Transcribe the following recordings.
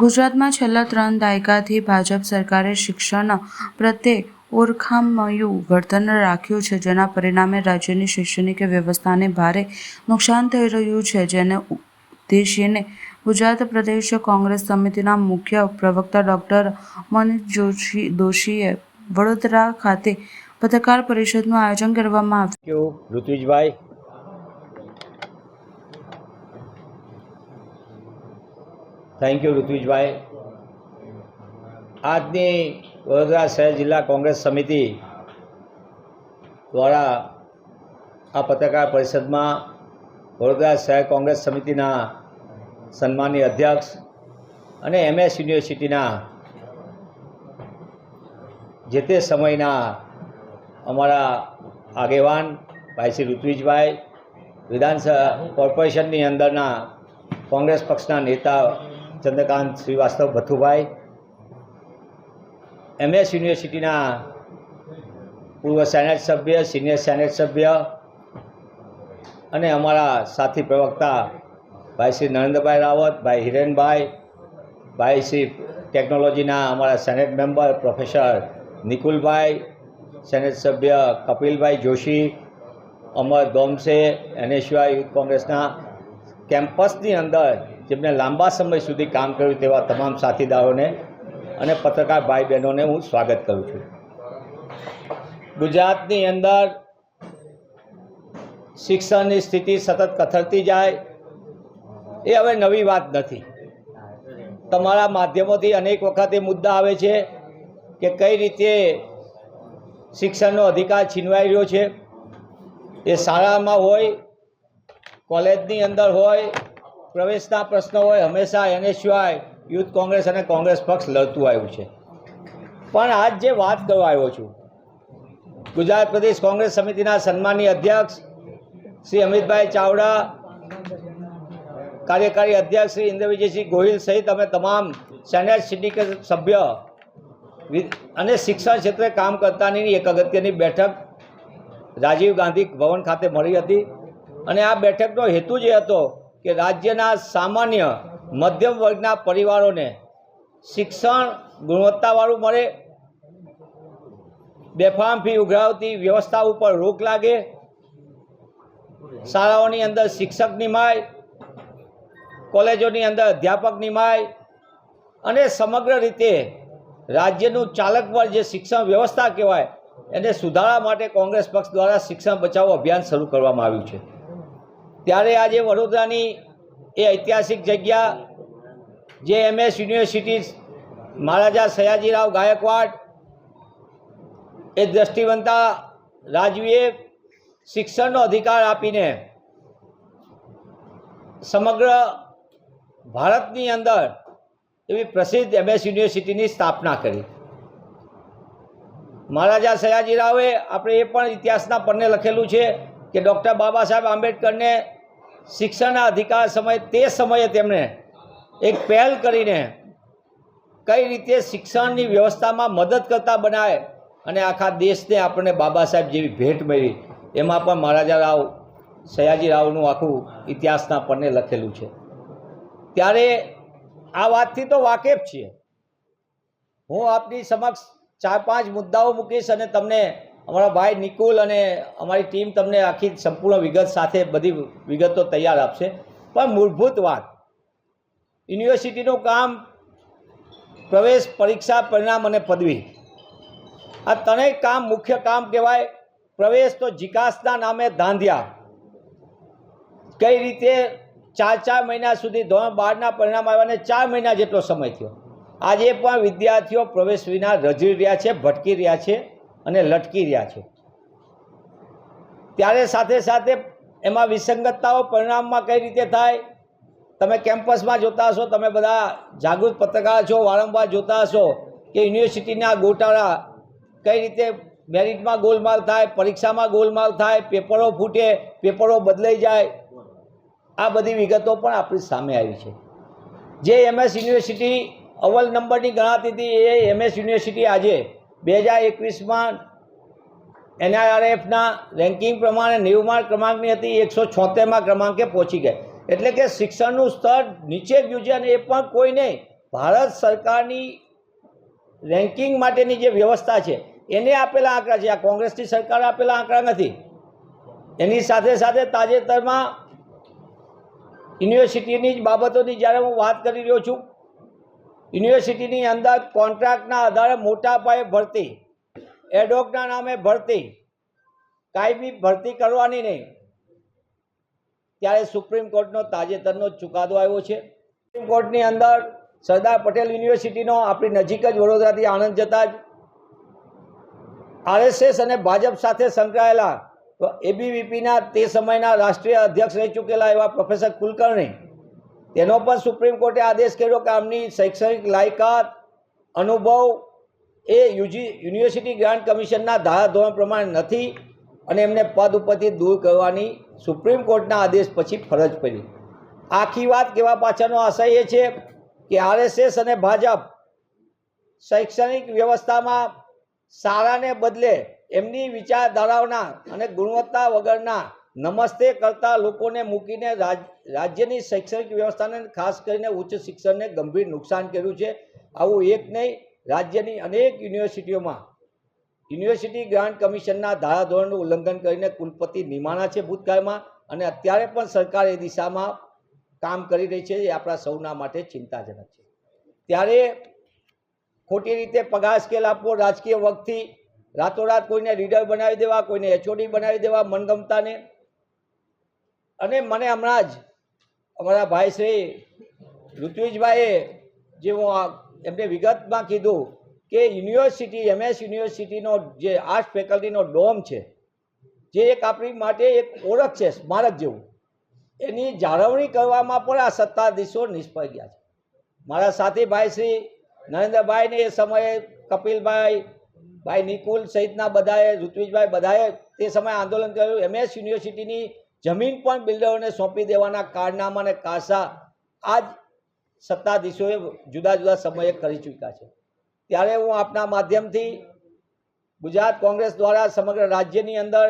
ગુજરાતમાં છેલ્લા ત્રણ દાયકાથી ભાજપ સરકારે શિક્ષણ પ્રત્યે ઓરખામયું વર્તન રાખ્યું છે, જેના પરિણામે રાજ્યની શૈક્ષણિક વ્યવસ્થાને ભારે નુકસાન થઈ રહ્યું છે, જેને ઉદ્દેશીને ગુજરાત પ્રદેશ કોંગ્રેસ સમિતિના મુખ્ય પ્રવક્તા ડૉક્ટર મનીષ જોશી દોશીએ વડોદરા ખાતે પત્રકાર પરિષદનું આયોજન કરવામાં આવ્યું. ઋત્વિજભાઈ. થેન્ક યુ ઋત્વિજભાઈ આજની વડોદરા શહેર જિલ્લા કોંગ્રેસ સમિતિ દ્વારા આ પત્રકાર પરિષદમાં વડોદરા શહેર કોંગ્રેસ સમિતિના સન્માનીય અધ્યક્ષ અને એમએસ યુનિવર્સિટીના જે તે સમયના અમારા આગેવાન ભાઈ શ્રી ઋત્વિજભાઈ, વિધાનસભા કોર્પોરેશનની અંદરના કોંગ્રેસ પક્ષના નેતા ચંદ્રકાંત શ્રીવાસ્તવ ભથ્થુભાઈ એમએસ યુનિવર્સિટીના પૂર્વ સેનેટ સભ્ય, સિનિયર સેનેટ સભ્ય અને અમારા સાથી પ્રવક્તા ભાઈ શ્રી નરેન્દ્રભાઈ રાવત, ભાઈ હિરેનભાઈ, ભાઈ શ્રી ટેકનોલોજીના અમારા senate member professor Nikulbhai, senate સભ્ય કપિલભાઈ જોશી, અમર ગોમસે એનએસયુઆઈ યુથ કોંગ્રેસના કેમ્પસની અંદર જેમણે લાંબા સમય સુધી કામ કર્યું તેવા તમામ સાથીદારોને અને પત્રકાર ભાઈ બહેનોને હું સ્વાગત કરું છું. ગુજરાતની અંદર શિક્ષણની સ્થિતિ સતત કથળતી જાય એ હવે નવી વાત નથી. તમારા માધ્યમોથી અનેક વખત એ મુદ્દા આવે છે કે કઈ રીતે શિક્ષણનો અધિકાર છીનવાઈ રહ્યો છે. એ શાળામાં હોય, કોલેજની અંદર હોય પ્રવેશના પ્રશ્નો હોય, હંમેશા એનએસયુઆઈ યુથ કોંગ્રેસ અને કોંગ્રેસ પક્ષ લડતું આવ્યું છે. પણ આજ જે વાત કરવા આવ્યો છું, ગુજરાત પ્રદેશ કોંગ્રેસ સમિતિના સન્માનીય અધ્યક્ષ શ્રી અમિતભાઈ ચાવડા, કાર્યકારી અધ્યક્ષ શ્રી ઇન્દ્રવિજયસિંહ ગોહિલ સહિત અમે તમામ સેનેટ સિન્ડિકેટ સભ્ય અને શિક્ષણ ક્ષેત્રે કામ કરતાની એક અગત્યની બેઠક રાજીવ ગાંધી ભવન ખાતે મળી હતી. અને આ બેઠકનો હેતુ જે હતો કે રાજ્યના સામાન્ય મધ્યમ વર્ગના પરિવારોને શિક્ષણ ગુણવત્તાવાળું મળે, બેફામ ફી ઉઘરાવતી વ્યવસ્થા ઉપર રોક લાગે, શાળાઓની અંદર શિક્ષક નિમાય, કોલેજોની અંદર અધ્યાપક નિમાય, અને સમગ્ર રીતે રાજ્યનું ચાલક બળ જે શિક્ષણ વ્યવસ્થા કહેવાય, એને સુધારવા માટે કોંગ્રેસ પક્ષ દ્વારા શિક્ષણ બચાવો અભિયાન શરૂ કરવામાં આવ્યું છે. ત્યારે આજે વડોદરાની એ ઐતિહાસિક જગ્યા, જે એમએસ યુનિવર્સિટી મહારાજા સયાજીરાવ ગાયકવાડ, એ દ્રષ્ટિવંતા રાજવીએ શિક્ષણનો અધિકાર આપીને સમગ્ર ભારતની અંદર એવી પ્રસિદ્ધ એમએસ યુનિવર્સિટીની સ્થાપના કરી. મહારાજા સયાજીરાવે આપણે એ પણ ઇતિહાસના પન્ને લખેલું છે. કે ડૉક્ટર બાબા સાહેબ આંબેડકરને શિક્ષણના અધિકાર સમયે, તે સમયે તેમણે એક પહેલ કરીને કઈ રીતે શિક્ષણની વ્યવસ્થામાં મદદ કરતા બનાવે અને આખા દેશને આપણને બાબા સાહેબ જેવી ભેટ મળી, એમાં પણ મહારાજા રાવ, સયાજી રાવનું આખું ઇતિહાસના પન્ને લખેલું છે. ત્યારે આ વાતથી તો વાકેફ છીએ. હું આપની સમક્ષ ચાર પાંચ મુદ્દાઓ મૂકીશ અને તમને અમારા ભાઈ નિકુલ અને અમારી ટીમ તમને આખી સંપૂર્ણ વિગત સાથે બધી વિગતો તૈયાર આપશે. પણ મૂળભૂત વાત, યુનિવર્સિટીનું કામ પ્રવેશ, પરીક્ષા, પરિણામ અને પદવી. આ ત્રણેય કામ મુખ્ય કામ કહેવાય. પ્રવેશ તો જીકાસના નામે ધાંધ્યા. કઈ રીતે ચાર ચાર મહિના સુધી ધોરણ બારના પરિણામ આવ્યાને ચાર મહિના જેટલો સમય થયો. આજે પણ વિદ્યાર્થીઓ પ્રવેશ વિના રજી રહ્યા છે, ભટકી રહ્યા છે. અને લટકી રહ્યા છે. ત્યારે સાથે સાથે એમાં વિસંગતતાઓ પરિણામમાં કઈ રીતે થાય? તમે કેમ્પસમાં જોતા હશો, તમે બધા જાગૃત પત્રકાર છો, વારંવાર જોતા હશો કે યુનિવર્સિટીના ગોટાળા કઈ રીતે મેરિટમાં ગોલમાલ થાય, પરીક્ષામાં ગોલમાલ થાય, પેપરો ફૂટે, પેપરો બદલાઈ જાય. આ બધી વિગતો પણ આપણી સામે આવી છે. જે એમએસ યુનિવર્સિટી અવ્વલ નંબરની ગણાતી હતી, એ એમએસ યુનિવર્સિટી આજે બે હજાર એકવીસમાં એનઆરએફના રેન્કિંગ પ્રમાણે નેવુંમાં ક્રમાંકની હતી, એકસો છોતેરમાં ક્રમાંકે પહોંચી ગઈ એટલે કે શિક્ષણનું સ્તર નીચે ગયું છે અને એ પણ કોઈ નહીં. ભારત સરકારની રેન્કિંગ માટેની જે વ્યવસ્થા છે, એને આપેલા આંકડા છે. આ કોંગ્રેસની સરકારે આપેલા આંકડા નથી. એની સાથે સાથે તાજેતરમાં યુનિવર્સિટીની જ બાબતોની જ્યારે હું વાત કરી રહ્યો છું યુનિવર્સિટીની અંદર કોન્ટ્રાક્ટના આધારે મોટા પાયે ભરતી એડોકના નામે ભરતી કાયમી ભરતી કરવાની નહીં. ત્યારે સુપ્રીમ કોર્ટનો તાજેતરનો ચુકાદો આવ્યો છે. સુપ્રીમ કોર્ટની અંદર સરદાર પટેલ યુનિવર્સિટીનો આપણી નજીક જ વડોદરાથી આણંદ જતા જ આરએસએસ અને ભાજપ સાથે સંકળાયેલા એબીવીપીના તે સમયના રાષ્ટ્રીય અધ્યક્ષ રહી ચૂકેલા એવા પ્રોફેસર કુલકર્ણી તેનો પણ સુપ્રીમ કોર્ટે આદેશ કર્યો કે આમની શૈક્ષણિક લાયકાત, અનુભવ એ યુજી, યુનિવર્સિટી ગ્રાન્ટ કમિશનના ધારાધોરણ પ્રમાણે નથી અને એમને પદ ઉપરથી દૂર કરવાની સુપ્રીમ કોર્ટના આદેશ પછી ફરજ પડી. આખી વાત કહેવા પાછળનો આશય એ છે કે આરએસએસ અને ભાજપ શૈક્ષણિક વ્યવસ્થામાં સારાને બદલે એમની વિચારધારાઓના અને ગુણવત્તા વગરના નમસ્તે કરતા લોકોને મૂકીને રાજ, રાજ્યની શૈક્ષણિક વ્યવસ્થાને ખાસ કરીને ઉચ્ચ શિક્ષણને ગંભીર નુકસાન કર્યું છે. આવું એક નહીં, રાજ્યની અનેક યુનિવર્સિટીઓમાં યુનિવર્સિટી ગ્રાન્ટ કમિશનના ધારાધોરણનું ઉલ્લંઘન કરીને કુલપતિ નિમાણા છે ભૂતકાળમાં અને અત્યારે પણ સરકાર એ દિશામાં કામ કરી રહી છે એ આપણા સૌના માટે ચિંતાજનક છે. ત્યારે ખોટી રીતે પગાર સ્કેલ આપવો રાજકીય વખતથી રાતોરાત કોઈને લીડર બનાવી દેવા, કોઈને એચઓડી બનાવી દેવા મનગમતાને અને મને હમણાં જ અમારા ભાઈ શ્રી ઋત્વિજભાઈએ જે હું એમને વિગતમાં કીધું કે યુનિવર્સિટી એમએસ યુનિવર્સિટીનો જે આર્ટ્સ ફેકલ્ટીનો ડોમ છે, જે એક આપણી માટે એક ઓળખ છે, સ્મારક જેવું. એની જાળવણી કરવામાં પણ આ સત્તાધીશો નિષ્ફળ ગયા છે. મારા સાથી ભાઈ શ્રી નરેન્દ્રભાઈને એ સમયે કપિલભાઈ, ભાઈ નિકુલ સહિતના બધાએ, ઋત્વિજભાઈ બધાએ તે સમયે આંદોલન કર્યું. એમએસ યુનિવર્સિટીની જમીન પણ બિલ્ડરોને સોંપી દેવાના કારનામા અને કાસા આ જ સત્તાધીશોએ જુદા જુદા સમયે કરી ચૂક્યા છે. ત્યારે હું આપના માધ્યમથી ગુજરાત કોંગ્રેસ દ્વારા સમગ્ર રાજ્યની અંદર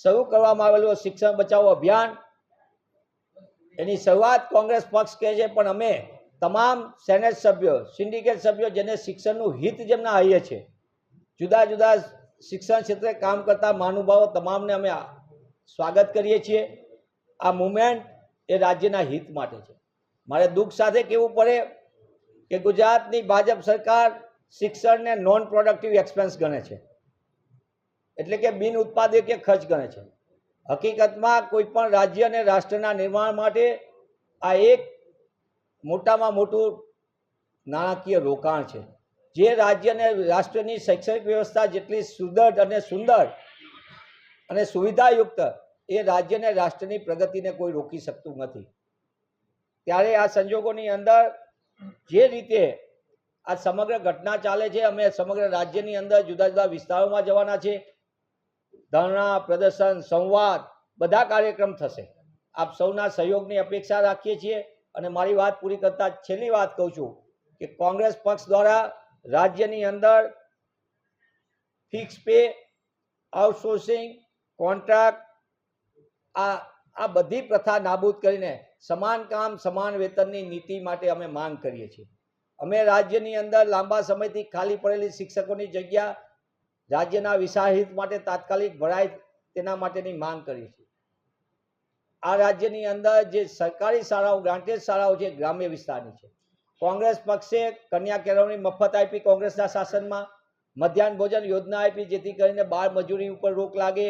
શરૂ કરવામાં આવેલું શિક્ષણ બચાવો અભિયાન એની શરૂઆત કોંગ્રેસ પક્ષ કહે છે, પણ અમે તમામ સેનેટ સભ્યો, સિન્ડિકેટ સભ્યો જેને શિક્ષણનું હિત જેમના આવીએ છે, જુદા જુદા શિક્ષણ ક્ષેત્રે કામ કરતા મહાનુભાવો તમામને અમે સ્વાગત કરીએ છીએ. આ મુમેન્ટ એ રાજ્યના હિત માટે છે. મારે દુઃખ સાથે કહેવું પડે કે ગુજરાતની ભાજપ સરકાર શિક્ષણને નોન પ્રોડક્ટિવ એક્સપેન્સ ગણે છે. એટલે કે બિન ઉત્પાદકીય ખર્ચ ગણે છે. હકીકતમાં કોઈ પણ રાજ્ય અને રાષ્ટ્રના નિર્માણ માટે આ એક મોટામાં મોટું નાણાકીય રોકાણ છે. જે રાજ્ય અને રાષ્ટ્રની શૈક્ષણિક વ્યવસ્થા જેટલી સુદૃઢ અને સુંદર અને સુવિધાયુક્ત એ રાજ્યને રાષ્ટ્રની પ્રગતિને કોઈ રોકી શકતું નથી. ત્યારે આ સંજોગોની અંદર જે રીતે આ સમગ્ર ઘટના ચાલે છે, અમે સમગ્ર રાજ્યની અંદર જુદા જુદા વિસ્તારોમાં જવાના છે. ધરણા, પ્રદર્શન, સંવાદ બધા કાર્યક્રમ થશે. આપ સૌના સહયોગની અપેક્ષા રાખીએ છીએ અને મારી વાત પૂરી કરતા છેલ્લી વાત કહું છું કે કોંગ્રેસ પક્ષ દ્વારા રાજ્યની અંદર ફિક્સ પે, આઉટસોર્સિંગ કોન્ટ્રાક્ટ આ આ બધી પ્રથા નાબૂદ કરીને સમાન કામ, સમાન વેતનની નીતિ માટે અમે માંગ કરીએ છીએ. અમે રાજ્યની અંદર લાંબા સમયથી ખાલી પડેલી શિક્ષકોની જગ્યા, રાજ્યના વિસાહિત માટે તાત્કાલિક ભરાય તેના માટેની માંગ કરી છે આ રાજ્યની અંદર જે સરકારી શાળાઓ ગ્રાન્ટેડ શાળાઓ છે, ગ્રામ્ય વિસ્તારની છે. કોંગ્રેસ પક્ષે કન્યા કેળવણી મફત આપી કોંગ્રેસના શાસનમાં, મધ્યાહન ભોજન યોજના આપી, જેથી કરીને બાળ મજૂરી ઉપર રોક લાગે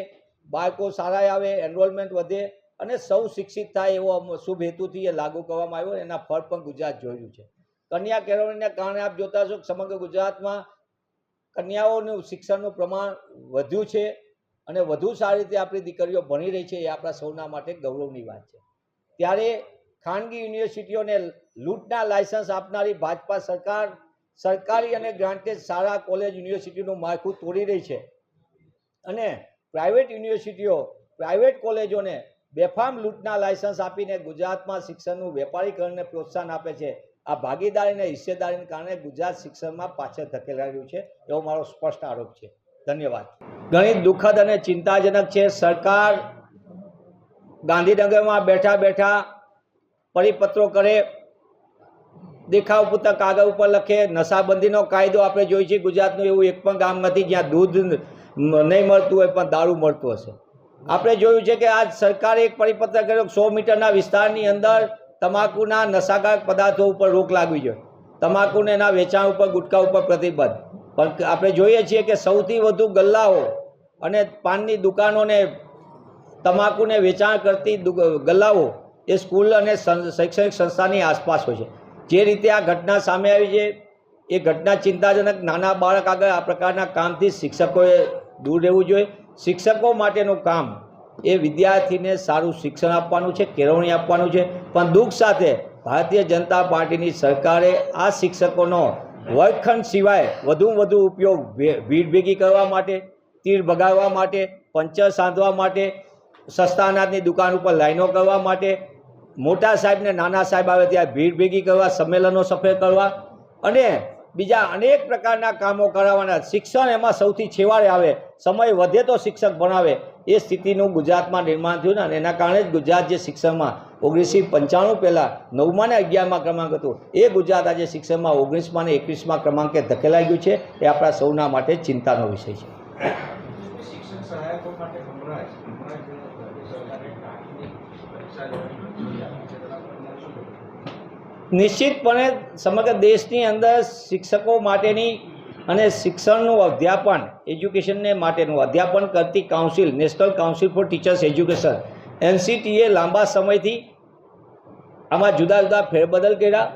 બાળકો સારા આવે એનરોલમેન્ટ વધે અને સૌ શિક્ષિત થાય એવો શુભ હેતુથી એ લાગુ કરવામાં આવ્યો એના ફળ પણ ગુજરાત જોયું છે. કન્યા કેળવણીને કારણે આપ જોતા છો સમગ્ર ગુજરાતમાં કન્યાઓનું શિક્ષણનું પ્રમાણ વધ્યું છે અને વધુ સારી રીતે આપણી દીકરીઓ ભણી રહી છે એ આપણા સૌના માટે ગૌરવની વાત છે. ત્યારે ખાનગી યુનિવર્સિટીઓને લૂંટના લાયસન્સ આપનારી ભાજપા સરકાર, સરકારી અને ગ્રાન્ટેડ શાળા, કોલેજ, યુનિવર્સિટીનું માળખું તોડી રહી છે. અને પ્રાઇવેટ યુનિવર્સિટીઓ, પ્રાઇવેટ કોલેજોને બેફામ લૂંટના લાયસન્સ આપીને ગુજરાતમાં શિક્ષણનું વેપારીકરણને પ્રોત્સાહન આપે છે. આ ભાગીદારીને, હિસ્સેદારીને કારણે ગુજરાત શિક્ષણમાં પાછળ ધકેલાયું છે એવો મારો સ્પષ્ટ આરોપ છે. ધન્યવાદ. ઘણી દુઃખદ અને ચિંતાજનક છે. સરકાર ગાંધીનગરમાં બેઠા બેઠા પરિપત્રો કરે, દેખાવ પૂરતા કાગળ ઉપર લખે, નશાબંધીનો કાયદો આપણે જોઈએ છીએ ગુજરાતનું એવું એક પણ ગામ નથી જ્યાં દૂધ નહીં મળતું હોય પણ દારૂ મળતું હશે. આપણે જોયું છે કે આજ સરકારે એક પરિપત્ર કર્યો સો મીટરના વિસ્તારની અંદર તમાકુના નશાકારક પદાર્થો ઉપર રોક લાગવી જોઈએ. તમાકુને એના વેચાણ ઉપર ગુટકા ઉપર પ્રતિબંધ. પણ આપણે જોઈએ છીએ કે સૌથી વધુ ગલ્લાઓ અને પાનની દુકાનોને તમાકુને વેચાણ કરતી ગલ્લાઓ એ સ્કૂલ અને શૈક્ષણિક સંસ્થાની આસપાસ હોય છે. જે રીતે આ ઘટના સામે આવી છે, એ ઘટના ચિંતાજનક નાના બાળક આગળ આ પ્રકારના કામથી શિક્ષકોએ દૂર રહેવું જોઈએ. શિક્ષકો માટેનું કામ એ વિદ્યાર્થીને સારું શિક્ષણ આપવાનું છે, કેળવણી આપવાનું છે. પણ દુઃખ સાથે ભારતીય જનતા પાર્ટીની સરકારે આ શિક્ષકોનો વર્ગખંડ સિવાય વધુ વધુ ઉપયોગ ભીડ ભેગી કરવા માટે તીર ભગાડવા માટે, પંચર સાંધવા માટે, સસ્તા અનાજની દુકાન ઉપર લાઈનો કરવા માટે, મોટા સાહેબને નાના સાહેબ આવે ત્યાં ભીડ ભેગી કરવા, સંમેલનો સફળ કરવા અને બીજા અનેક પ્રકારના કામો કરાવવાના. શિક્ષણ એમાં સૌથી છેવાડે આવે. સમય વધે તો શિક્ષક ભણાવે. એ સ્થિતિનું ગુજરાતમાં નિર્માણ થયું ને, અને એના કારણે જ ગુજરાત જે શિક્ષણમાં ઓગણીસથી પંચાણું પહેલાં નવમાં ને અગિયારમાં ક્રમાંક હતું, એ ગુજરાત આજે શિક્ષણમાં ઓગણીસમાં ને એકવીસમાં ક્રમાંકે ધકેલાઈ ગયું છે. એ આપણા સૌના માટે ચિંતાનો વિષય છે. શિક્ષણ સહાયકો માટે હમણાં જ હમણાં જ રાજ્ય સરકારે ટાંકીની પરીક્ષા લેવાની મંજૂરી આપી છે તેના પર તમારે શું કહેવું? નિશ્ચિતપણે સમગ્ર દેશની અંદર શિક્ષકો માટેની અને શિક્ષણનું અધ્યાપન, એજ્યુકેશનને માટેનું અધ્યાપન કરતી council national council for teachers education એનસીટીએ લાંબા સમયથી આમાં જુદા જુદા ફેરબદલ કર્યા.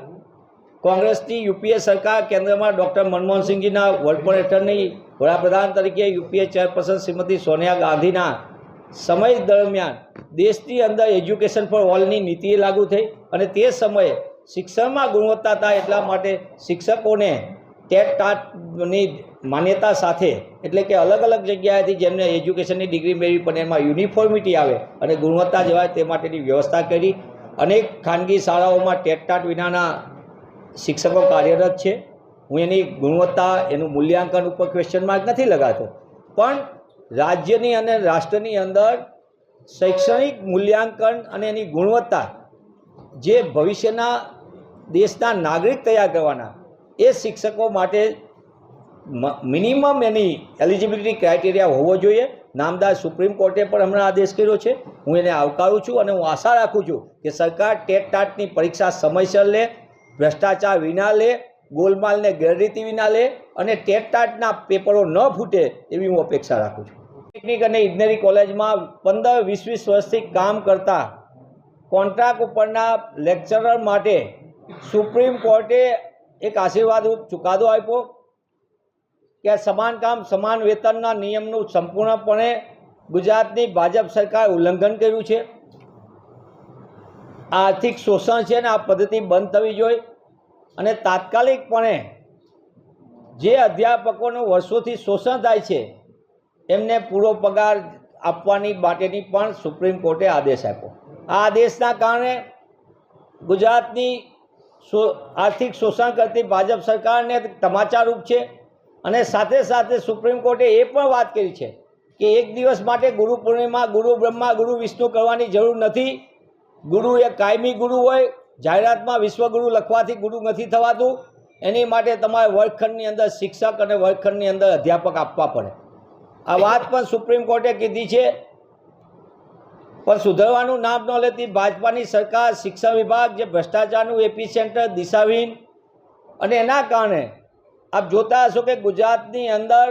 કોંગ્રેસની યુપીએ સરકાર કેન્દ્રમાં ડૉક્ટર મનમોહનસિંહજીના વડપણ હેઠળની વડાપ્રધાન તરીકે યુપીએ ચેરપર્સન શ્રીમતી સોનિયા ગાંધીના સમય દરમિયાન દેશની અંદર એજ્યુકેશન ફોર ઓલની નીતિ લાગુ થઈ અને તે સમયે શિક્ષણમાં ગુણવત્તા થાય એટલા માટે શિક્ષકોને ટેટ ટાટની માન્યતા સાથે, એટલે કે અલગ અલગ જગ્યાએથી જેમને એજ્યુકેશનની ડિગ્રી મેળવી પણ એમાં યુનિફોર્મિટી આવે અને ગુણવત્તા જવાય તે માટેની વ્યવસ્થા કરી. અનેક ખાનગી શાળાઓમાં ટેટ ટાટ વિનાના શિક્ષકો કાર્યરત છે. હું એની ગુણવત્તા, એનું મૂલ્યાંકન ઉપર ક્વેશ્ચન માર્ક નથી લગાતો. પણ રાજ્યની અને રાષ્ટ્રની અંદર શૈક્ષણિક મૂલ્યાંકન અને એની ગુણવત્તા જે ભવિષ્યના દેશના નાગરિક તૈયાર કરવાના. એ શિક્ષકો માટે મિનિમમ એની એલિજિબિલિટી ક્રાઇટેરિયા હોવો જોઈએ. નામદાર સુપ્રીમ કોર્ટે પણ હમણાં આદેશ કર્યો છે. હું એને આવકારું છું અને હું આશા રાખું છું કે સરકાર ટેટ ટાટની પરીક્ષા સમયસર લે, ભ્રષ્ટાચાર વિના લે, ગોલમાલને ગેરરીતિ વિના લે અને ટેટ ટાટના પેપરો ન ફૂટે એવી હું અપેક્ષા રાખું છું. ટેકનિક અને ઇજનેરી કોલેજમાં પંદર વીસ વીસ વર્ષથી કામ કરતા કોન્ટ્રાક્ટ ઉપરના લેક્ચરર માટે સુપ્રીમ કોર્ટે એક આશીર્વાદરૂપ ચુકાદો આપ્યો કે સમાન કામ, સમાન વેતનના નિયમનું સંપૂર્ણપણે ગુજરાતની ભાજપ સરકારે ઉલ્લંઘન કર્યું છે. આર્થિક શોષણ છે ને આ પદ્ધતિ બંધ થવી જોઈએ અને તાત્કાલિકપણે જે અધ્યાપકોનું વર્ષોથી શોષણ થાય છે, એમને પૂરો પગાર આપવાની માટેની પણ સુપ્રીમ કોર્ટે આદેશ આપ્યો. આ આદેશના કારણે ગુજરાતની આર્થિક શોષણ કરતી ભાજપ સરકારને તમાચારૂપ છે. અને સાથે સાથે સુપ્રીમ કોર્ટે એ પણ વાત કરી છે કે એક દિવસ માટે ગુરુ પૂર્ણિમા, ગુરુ બ્રહ્મા, ગુરુ વિષ્ણુ કરવાની જરૂર નથી. ગુરુ એ કાયમી ગુરુ હોય, જાહેરાતમાં વિશ્વગુરુ લખવાથી ગુરુ નથી થવાતું. એની માટે તમારે વર્ગખંડની અંદર શિક્ષક અને વર્ગખંડની અંદર અધ્યાપક આપવા પડે. આ વાત પણ સુપ્રીમ કોર્ટે કીધી છે. પણ સુધરવાનું નામ ન લેતી ભાજપાની સરકાર શિક્ષણ વિભાગ જે ભ્રષ્ટાચારનું એપી સેન્ટર દિશાહીન અને એના કારણે આપ જોતા હશો કે ગુજરાતની અંદર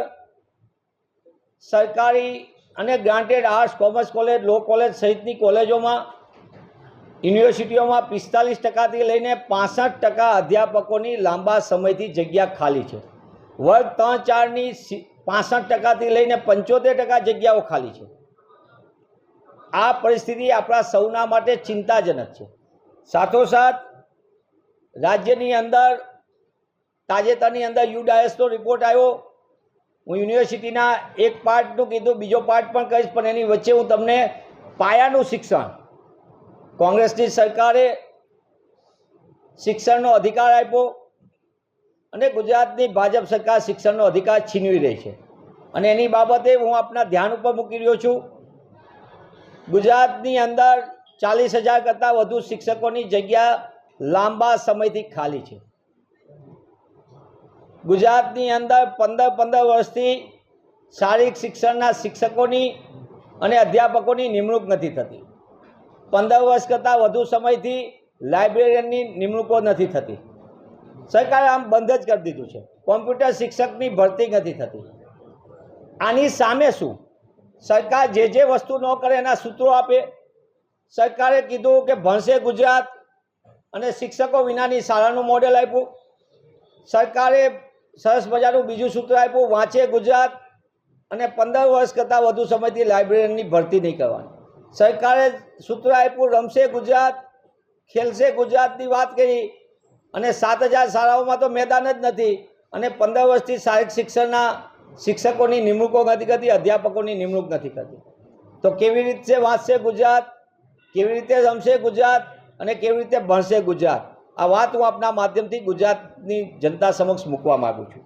સરકારી અને granted arts commerce college law college સહિતની કોલેજોમાં, યુનિવર્સિટીઓમાં પિસ્તાલીસ ટકાથી લઈને પાસઠ ટકા અધ્યાપકોની લાંબા સમયથી જગ્યા ખાલી છે. વર્ગ ત્રણ ચારની પાસઠ ટકાથી લઈને પંચોતેર ટકા જગ્યાઓ ખાલી છે. આ પરિસ્થિતિ આપણા સૌના માટે ચિંતાજનક છે. સાથોસાથ, રાજ્યની અંદર, તાજેતરની અંદર યુ ડાયસનો રિપોર્ટ આવ્યો. હું યુનિવર્સિટીના એક પાર્ટનું કીધું, બીજો પાર્ટ પણ કહીશ, પણ એની વચ્ચે હું તમને પાયાનું શિક્ષણ, કોંગ્રેસની સરકારે શિક્ષણનો અધિકાર આપ્યો અને ગુજરાતની ભાજપ સરકાર શિક્ષણનો અધિકાર છીનવી રહી છે. અને એની બાબતે હું આપના ધ્યાન ઉપર મૂકી રહ્યો છું. ગુજરાતની અંદર ચાલીસ હજાર કરતાં વધુ શિક્ષકોની જગ્યા લાંબા સમયથી ખાલી છે. ગુજરાતની અંદર પંદર પંદર વર્ષથી શારીરિક શિક્ષણના શિક્ષકોની અને અધ્યાપકોની નિમણૂક નથી થતી. પંદર વર્ષ કરતાં વધુ સમયથી લાઇબ્રેરિયનની નિમણૂકો નથી થતી. સરકારે આમ બંધ જ કરી દીધું છે. કોમ્પ્યુટર શિક્ષકની ભરતી નથી થતી. આની સામે શું? સરકાર જે જે વસ્તુ ન કરે એના સૂત્રો આપે. સરકારે કીધું કે ભણશે ગુજરાત અને શિક્ષકો વિનાની શાળાનું મોડેલ આપ્યું. સરકારે સરસ મજાનું બીજું સૂત્ર આપ્યું, વાંચે ગુજરાત અને પંદર વર્ષ કરતાં વધુ સમયથી લાઇબ્રેરીની ભરતી નહીં કરવાની. સરકારે સૂત્ર આપ્યું, રમશે ગુજરાત, ખેલશે ગુજરાતની વાત કરી અને સાત હજાર શાળાઓમાં તો મેદાન જ નથી અને પંદર વર્ષથી શારીરિક શિક્ષણના શિક્ષકોની નિમણૂકો નથી કરતી અધ્યાપકોની નિમણૂક નથી કરતી તો કેવી રીતે વાંચશે ગુજરાત? કેવી રીતે રમશે ગુજરાત? અને કેવી રીતે ભણશે ગુજરાત? આ વાત હું આપના માધ્યમથી ગુજરાતની જનતા સમક્ષ મૂકવા માગું છું.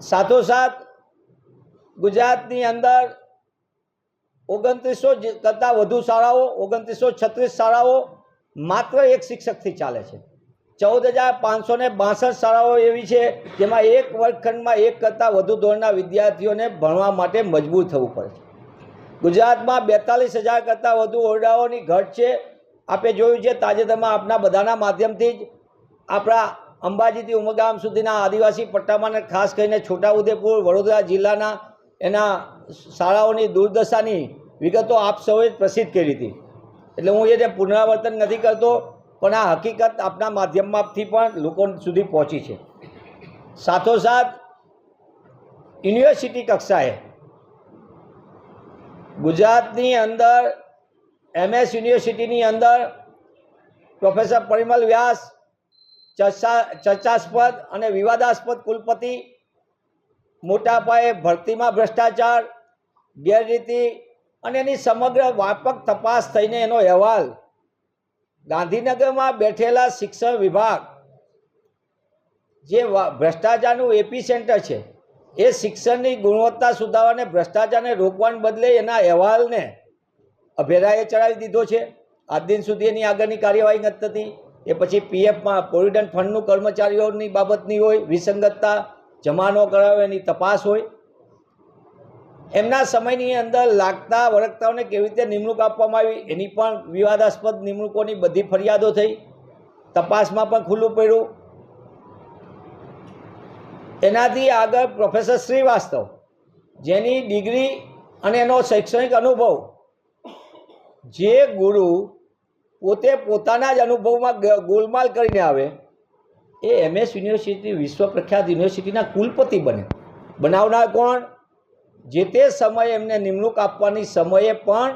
સાથોસાથ, ગુજરાતની અંદર ઓગણત્રીસો કરતાં વધુ શાળાઓ, ઓગણત્રીસો છત્રીસ શાળાઓ માત્ર એક શિક્ષકથી ચાલે છે. ચૌદ હજાર પાંચસો ને બાસઠ શાળાઓ એવી છે જેમાં એક વર્ગખંડમાં એક કરતાં વધુ ધોરણના વિદ્યાર્થીઓને ભણવા માટે મજબૂર થવું પડે છે. ગુજરાતમાં બેતાલીસ હજાર કરતાં વધુ ઓરડાઓની ઘટ છે. આપે જોયું છે તાજેતરમાં આપના બધાના માધ્યમથી જ આપણા અંબાજીથી ઉમરગામ સુધીના આદિવાસી પટ્ટામાં ખાસ કરીને છોટાઉદેપુર, વડોદરા જિલ્લાના એના શાળાઓની દુર્દશાની વિગતો આપ સૌએ પ્રસિદ્ધ કરી હતી. એટલે હું એને પુનરાવર્તન નથી કરતો પણ આ હકીકત આપના માધ્યમમાંથી પણ લોકો સુધી પહોંચી છે. સાથોસાથ યુનિવર્સિટી કક્ષાએ ગુજરાતની અંદર, એમએસ યુનિવર્સિટીની અંદર પ્રોફેસર પરિમલ વ્યાસ ચર્ચા, ચર્ચાસ્પદ અને વિવાદાસ્પદ કુલપતિ, મોટા પાયે ભરતીમાં ભ્રષ્ટાચાર, ગેરરીતિ અને એની સમગ્ર વ્યાપક તપાસ થઈને એનો અહેવાલ ગાંધીનગરમાં બેઠેલા શિક્ષણ વિભાગ જે ભ્રષ્ટાચારનું એપી સેન્ટર છે, એ શિક્ષણની ગુણવત્તા સુધારવાને ભ્રષ્ટાચારને રોકવાને બદલે એના અહેવાલને અભેરાએ ચડાવી દીધો છે. આજ દિન સુધી એની આગળની કાર્યવાહી નથી થતી. એ પછી પીએફમાં પ્રોવિડન્ટ ફંડનું કર્મચારીઓની બાબતની હોય, વિસંગતતા જમા ન કરાવે એની તપાસ હોય. એમના સમયની અંદર લાગતા વળગતાઓને કેવી રીતે નિમણૂક આપવામાં આવી, એની પણ વિવાદાસ્પદ નિમણૂકોની બધી ફરિયાદો થઈ. તપાસમાં પણ ખુલ્લું પડ્યું. એનાથી આગળ પ્રોફેસર શ્રીવાસ્તવ, જેની ડિગ્રી અને એનો શૈક્ષણિક અનુભવ, જે ગુરુ પોતે પોતાના જ અનુભવમાં ગોલમાલ કરીને આવે, એ એમએસ યુનિવર્સિટી વિશ્વ પ્રખ્યાત યુનિવર્સિટીના કુલપતિ બને. બનાવનાર કોણ? જે તે સમયે એમને નિમણૂક આપવાની સમયે પણ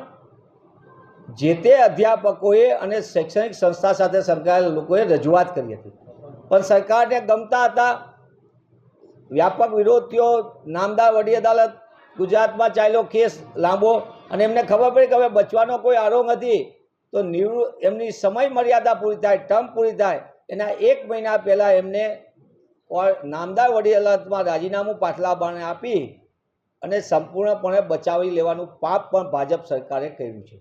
જે તે અધ્યાપકોએ અને શૈક્ષણિક સંસ્થા સાથે સંકળાયેલા લોકોએ રજૂઆત કરી હતી. પણ સરકારને ગમતા હતા. વ્યાપક વિરોધ થયો નામદાર વડી અદાલત, ગુજરાતમાં ચાલ્યો કેસ લાંબો અને એમને ખબર પડી કે હવે બચવાનો કોઈ આરો નથી. તો નિવૃ, એમની સમય મર્યાદા પૂરી થાય, ટર્મ પૂરી થાય, એના એક મહિના પહેલાં એમને નામદાર વડી અદાલતમાં રાજીનામું પાછલા બાણે આપી અને સંપૂર્ણપણે બચાવી લેવાનું પાપ પણ ભાજપ સરકારે કર્યું છે.